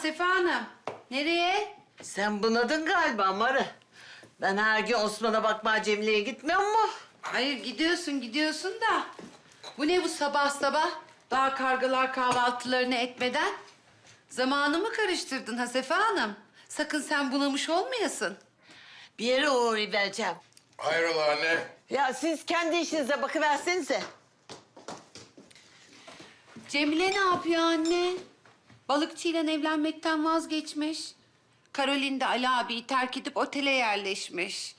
Hasefe Hanım. Nereye? Sen bunadın galiba Marı. Ben her gün Osman'a bakmaya Cemile'ye gitmiyor mu? Hayır gidiyorsun gidiyorsun da. Bu ne bu sabah sabah? Daha kargalar kahvaltılarını etmeden. Zamanımı karıştırdın Hasefe Hanım. Sakın sen bunamış olmayasın. Bir yere uğrayıvereceğim. Hayrola anne? Ya siz kendi işinize bakıversenize. Cemile ne yapıyor anne? Balıkçıyla evlenmekten vazgeçmiş. Karolin de Ali abiyi terk edip otele yerleşmiş.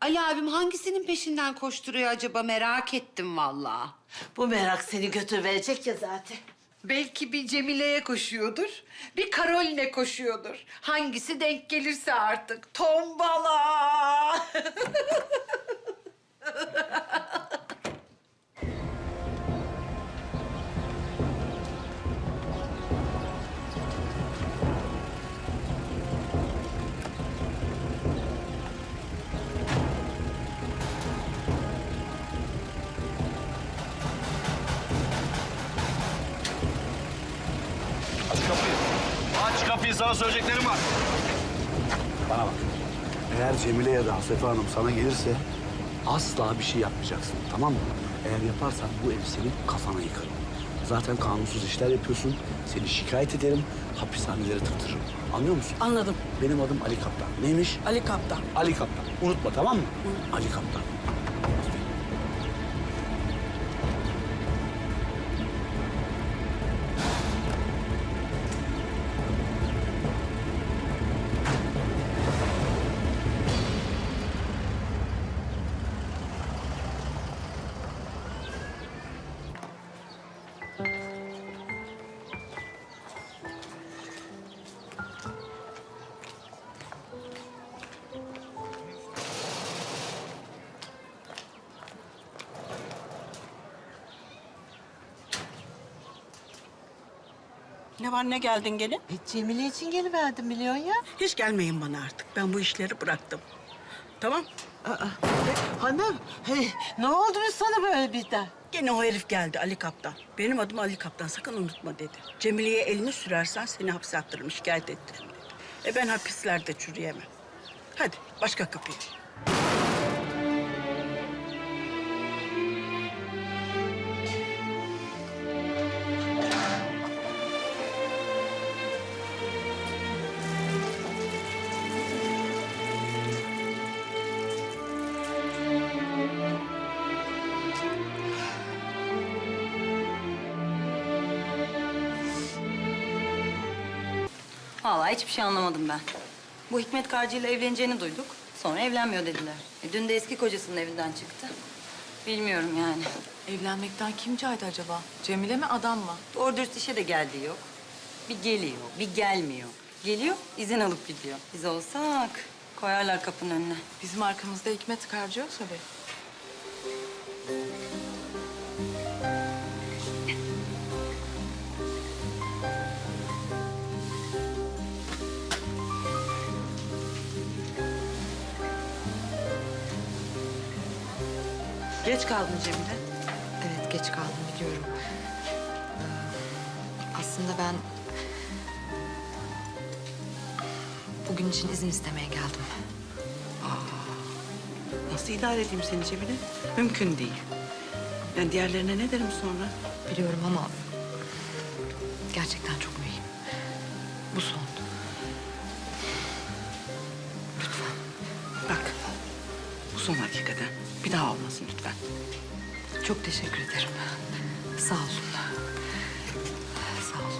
Ali abim hangisinin peşinden koşturuyor acaba merak ettim vallahi. Bu merak seni götürüverecek ya zaten. Belki bir Cemile'ye koşuyordur, bir Karolin'e koşuyordur. Hangisi denk gelirse artık. Tombala! Aç kapıyı sana söyleyeceklerim var. Bana bak. Eğer Cemile ya da Hasefe Hanım sana gelirse asla bir şey yapmayacaksın. Tamam mı? Eğer yaparsan bu ev senin kafana yıkarım. Zaten kanunsuz işler yapıyorsun. Seni şikayet ederim. Hapishanelere tıktırırım. Anlıyor musun? Anladım. Benim adım Ali Kaptan. Neymiş? Ali Kaptan. Ali Kaptan. Unutma tamam mı? Ali Kaptan. Ne var ne geldin gene? E, Cemile için geliverdim milyon ya. Hiç gelmeyin bana artık. Ben bu işleri bıraktım. Tamam. Aa, e, hanım, hey, ne oldu biz sana böyle birden? Gene o herif geldi Ali Kaptan. Benim adım Ali Kaptan sakın unutma dedi. Cemile'ye elini sürersen seni hapse attırırım şikayet ettiririm dedi. E ben hapislerde çürüyemem. Hadi başka kapıyı. Vallahi hiçbir şey anlamadım ben. Bu Hikmet Karcı ile evleneceğini duyduk. Sonra evlenmiyor dediler. E, dün de eski kocasının evinden çıktı. Bilmiyorum yani. Evlenmekten kim caydı acaba? Cemile mi adam mı? Doğru dürüst işe de geldiği yok. Bir geliyor, bir gelmiyor. Geliyor, izin alıp gidiyor. Biz olsak koyarlar kapının önüne. Bizim arkamızda Hikmet Karcı yok tabii. Geç kaldın Cemile. Evet geç kaldım biliyorum. Ee, Aslında ben bugün için izin istemeye geldim. Nasıl idare edeyim seni Cemile? Mümkün değil. Yani diğerlerine ne derim sonra? Biliyorum ama gerçekten son hakikaten. Bir daha olmasın lütfen. Çok teşekkür ederim. Sağ olun. Sağ olun.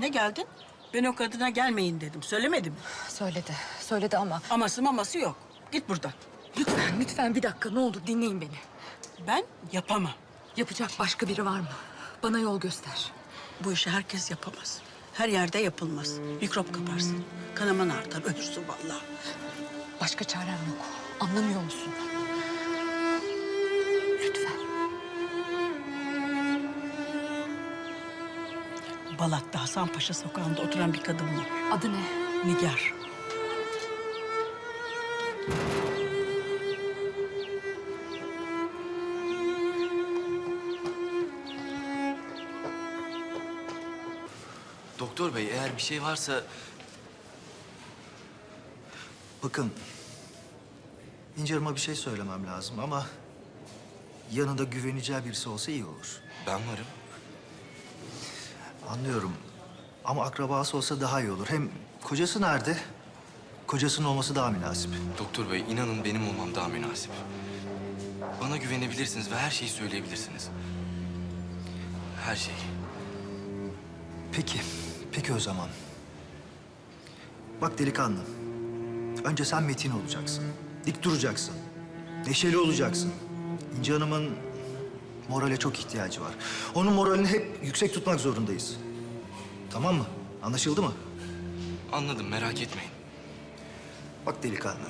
Ne geldin? Ben o kadına gelmeyin dedim. Söylemedim. mi? Söyledi. Söyledi ama Aması maması yok. Git buradan. Lütfen lütfen bir dakika ne olur dinleyin beni. Ben yapamam. Yapacak başka biri var mı? Bana yol göster. Bu işi herkes yapamaz. Her yerde yapılmaz. Mikrop kaparsın. Kanaman artar, ölürsün vallahi. Başka çarem yok. Anlamıyor musun? Lütfen. Balat'ta Hasanpaşa sokağında oturan bir kadın var. Adı ne? Nigar. Eğer bir şey varsa Bakın, İnce Hanım'a bir şey söylemem lazım ama... ...yanında güveneceği birisi olsa iyi olur. ben varım. Anlıyorum ama akrabası olsa daha iyi olur. Hem kocası nerede? Kocasının olması daha münasip. Doktor bey inanın benim olmam daha münasip. Bana güvenebilirsiniz ve her şeyi söyleyebilirsiniz. Her şeyi. Peki, peki o zaman. Bak delikanlı, önce sen metin olacaksın. Dik duracaksın. Neşeli olacaksın. İnce Hanım'ın morale çok ihtiyacı var. Onun moralini hep yüksek tutmak zorundayız. Tamam mı? Anlaşıldı mı? Anladım merak etmeyin. Bak delikanlı.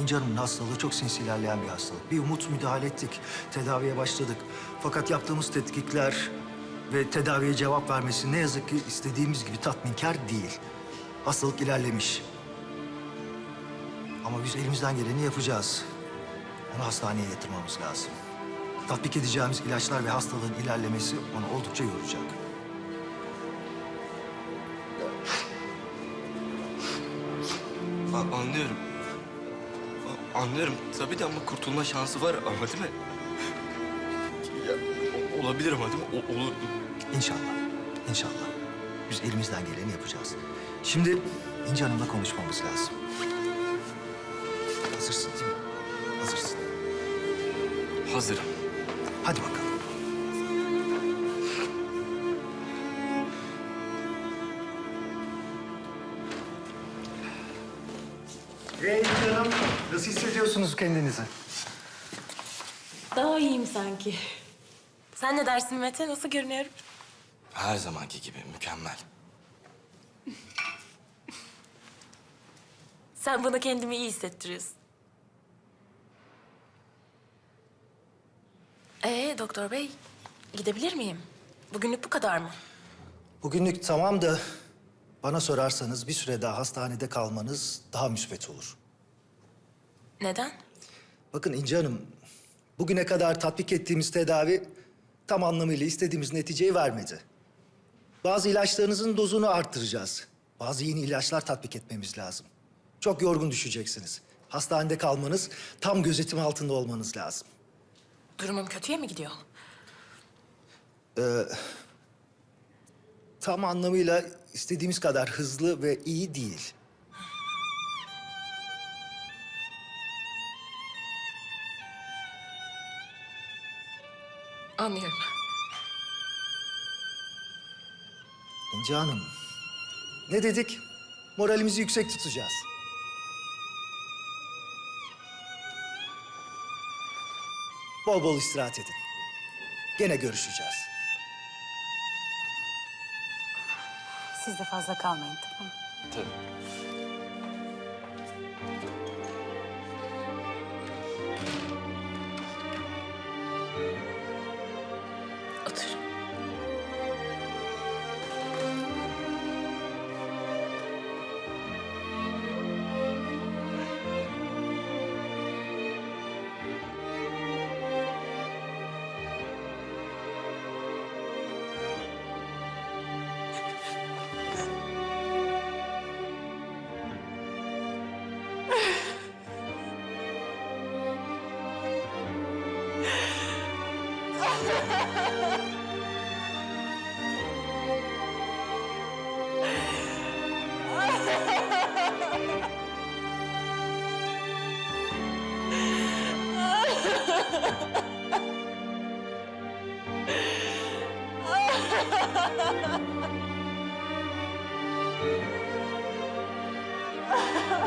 İnce Hanım'ın hastalığı çok sinsi ilerleyen bir hastalık. Bir umut müdahale ettik. Tedaviye başladık. Fakat yaptığımız tetkikler ve tedaviye cevap vermesi ne yazık ki istediğimiz gibi tatminkar değil. Hastalık ilerlemiş. Ama biz elimizden geleni yapacağız. Onu hastaneye yatırmamız lazım. Tatbik edeceğimiz ilaçlar ve hastalığın ilerlemesi onu oldukça yoracak. A- anlıyorum. A- anlıyorum tabii de ama kurtulma şansı var ama değil mi? Ya, olabilir ama değil mi? O- olur. İnşallah. İnşallah. Biz elimizden geleni yapacağız. Şimdi İnce Hanım'la konuşmamız lazım. Hazırsın değil mi? Hazırsın. Hazırım. Hadi bakalım. Hey İnce Hanım, nasıl hissediyorsunuz kendinizi? Daha iyiyim sanki. Sen ne dersin Mete? Nasıl görünüyorum? Her zamanki gibi mükemmel. Sen bana kendimi iyi hissettiriyorsun. Ee doktor bey, gidebilir miyim? Bugünlük bu kadar mı? Bugünlük tamam da bana sorarsanız bir süre daha hastanede kalmanız daha müsbet olur. Neden? Bakın İnce Hanım, bugüne kadar tatbik ettiğimiz tedavi tam anlamıyla istediğimiz neticeyi vermedi. Bazı ilaçlarınızın dozunu arttıracağız. Bazı yeni ilaçlar tatbik etmemiz lazım. Çok yorgun düşeceksiniz. Hastanede kalmanız, tam gözetim altında olmanız lazım. Durumum kötüye mi gidiyor? Tam anlamıyla istediğimiz kadar hızlı ve iyi değil. Anlıyorum. İnce Hanım, ne dedik? Moralimizi yüksek tutacağız. Bol bol istirahat edin. Gene görüşeceğiz. Siz de fazla kalmayın tamam mı? Tabii.